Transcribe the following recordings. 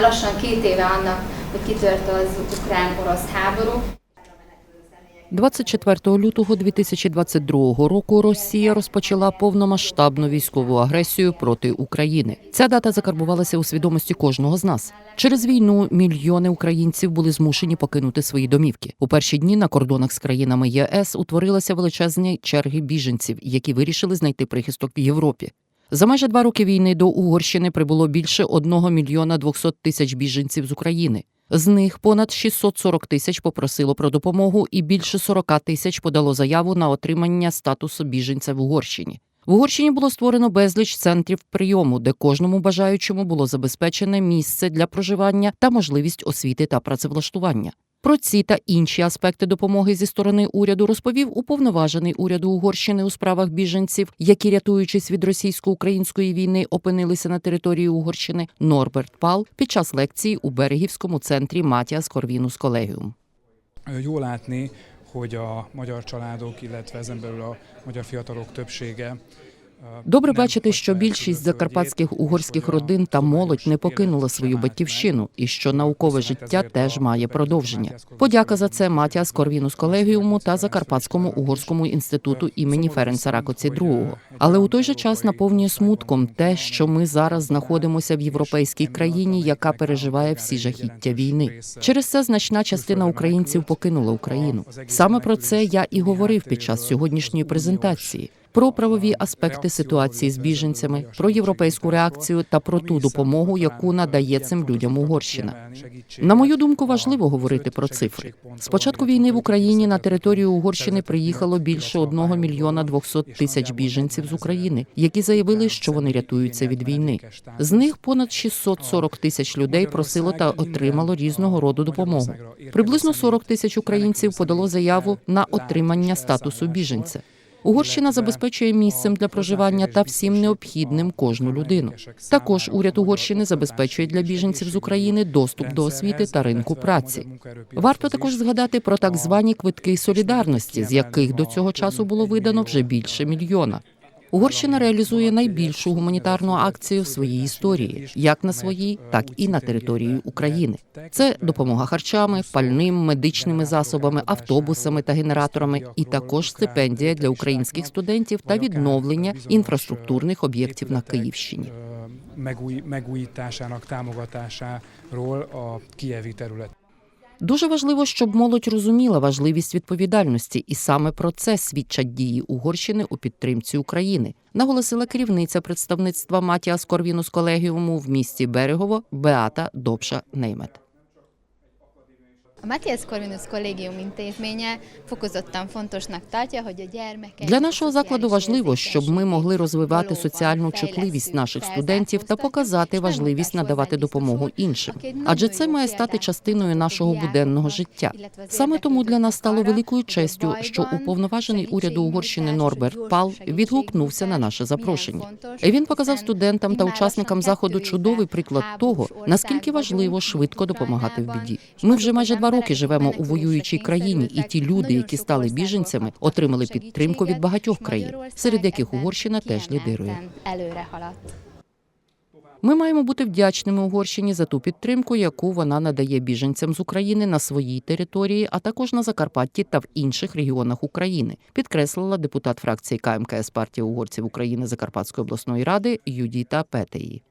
Lassan két éve annak, hogy kitört az ukrán-orosz háború. 24 лютого 2022 року Росія розпочала повномасштабну військову агресію проти України. Ця дата закарбувалася у свідомості кожного з нас. Через війну мільйони українців були змушені покинути свої домівки. У перші дні на кордонах з країнами ЄС утворилися величезні черги біженців, які вирішили знайти прихисток в Європі. За майже два роки війни до Угорщини прибуло більше 1 мільйона 200 тисяч біженців з України. З них понад 640 тисяч попросило про допомогу, і більше 40 тисяч подало заяву на отримання статусу біженця в Угорщині. В Угорщині було створено безліч центрів прийому, де кожному бажаючому було забезпечене місце для проживання та можливість освіти та працевлаштування. Про ці та інші аспекти допомоги зі сторони уряду розповів уповноважений уряду Угорщини у справах біженців, які, рятуючись від російсько-української війни, опинилися на території Угорщини. Норберт Пал під час лекції у берегівському центрі Матіас Корвінус Колегіум. Látni, hogy a magyar családok, illetve ezen Добре бачити, що більшість закарпатських угорських родин та молодь не покинула свою батьківщину, і що наукове життя теж має продовження. Подяка за це Матіас Корвінус колегіуму та Закарпатському угорському інституту імені Ференца Ракоці II. Але у той же час наповнює смутком те, що ми зараз знаходимося в європейській країні, яка переживає всі жахіття війни. Через це значна частина українців покинула Україну. Саме про це я і говорив під час сьогоднішньої презентації про правові аспекти ситуації з біженцями, про європейську реакцію та про ту допомогу, яку надає цим людям Угорщина. На мою думку, важливо говорити про цифри. З початку війни в Україні на територію Угорщини приїхало більше 1 мільйона 200 тисяч біженців з України, які заявили, що вони рятуються від війни. З них понад 640 тисяч людей просило та отримало різного роду допомогу. Приблизно 40 тисяч українців подало заяву на отримання статусу біженця. Угорщина забезпечує місцем для проживання та всім необхідним кожну людину. Також уряд Угорщини забезпечує для біженців з України доступ до освіти та ринку праці. Варто також згадати про так звані квитки солідарності, з яких до цього часу було видано вже більше мільйона. Угорщина реалізує найбільшу гуманітарну акцію в своїй історії, як на своїй, так і на території України. Це допомога харчами, пальним, медичними засобами, автобусами та генераторами, і також стипендія для українських студентів та відновлення інфраструктурних об'єктів на Київщині. megúj, megújításának támogatásáról a kievi terület. Дуже важливо, щоб молодь розуміла важливість відповідальності, і саме про це свідчать дії Угорщини у підтримці України, наголосила керівниця представництва Матіас Корвінус колегіуму в місті Берегово Беата Добша Неймет. A Matthias Corvinus Kollégium intézménye fokozottan fontosnak tartja, hogy a gyermekek... Для нашого закладу важливо, щоб ми могли розвивати соціальну чутливість наших студентів та показати важливість надавати допомогу іншим. Адже це має стати частиною нашого буденного життя. Саме тому для нас стало великою честю, що уповноважений уряду Угорщини Норберт Пал відгукнувся на наше запрошення. Він показав студентам та учасникам заходу чудовий приклад того, наскільки важливо швидко допомагати в біді. Ми вже майже два роки живемо у воюючій країні, і ті люди, які стали біженцями, отримали підтримку від багатьох країн, серед яких Угорщина теж лідирує. Ми маємо бути вдячними Угорщині за ту підтримку, яку вона надає біженцям з України на своїй території, а також на Закарпатті та в інших регіонах України, підкреслила депутат фракції КМКС партії угорців України Закарпатської обласної ради Юдіта Петеї.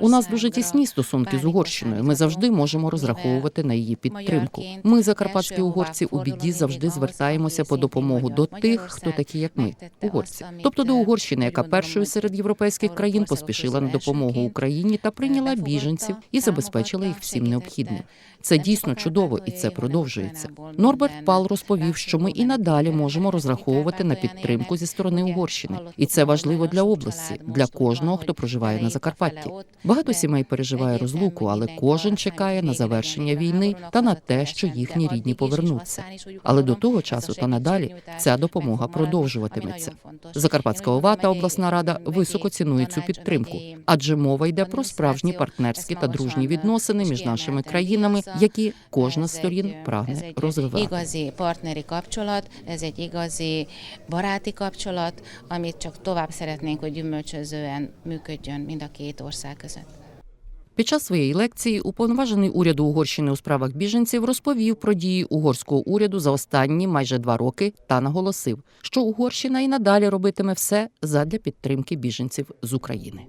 У нас дуже тісні стосунки з Угорщиною. Ми завжди можемо розраховувати на її підтримку. Ми, закарпатські угорці, у біді завжди звертаємося по допомогу до тих, хто такі, як ми, угорці, тобто до Угорщини, яка першою серед європейських країн поспішила на допомогу Україні та прийняла біженців і забезпечила їх всім необхідним. Це дійсно чудово, і це продовжується. Норберт Пал розповів, що ми і надалі можемо розраховувати на підтримку зі сторони Угорщини, і це важливо для області, для кожного, хто проживає на Закарпатті. Багато сімей переживає розлуку, але кожен чекає на завершення війни та на те, що їхні рідні повернуться. Але до того часу та надалі ця допомога продовжуватиметься. Закарпатська ОВА та обласна рада високо цінують цю підтримку, адже мова йде про справжні партнерські та дружні відносини між нашими країнами, які кожна з сторін прагне розвивати. Igazi partneri kapcsolat, ez egy igazi baráti kapcsolat, kapcsolat, amit csak tovább szeretnénk, hogy gyümölcsözően működjön mind a két ország között. Під час своєї лекції уповноважений уряду Угорщини у справах біженців розповів про дії угорського уряду за останні майже два роки та наголосив, що Угорщина і надалі робитиме все задля підтримки біженців з України.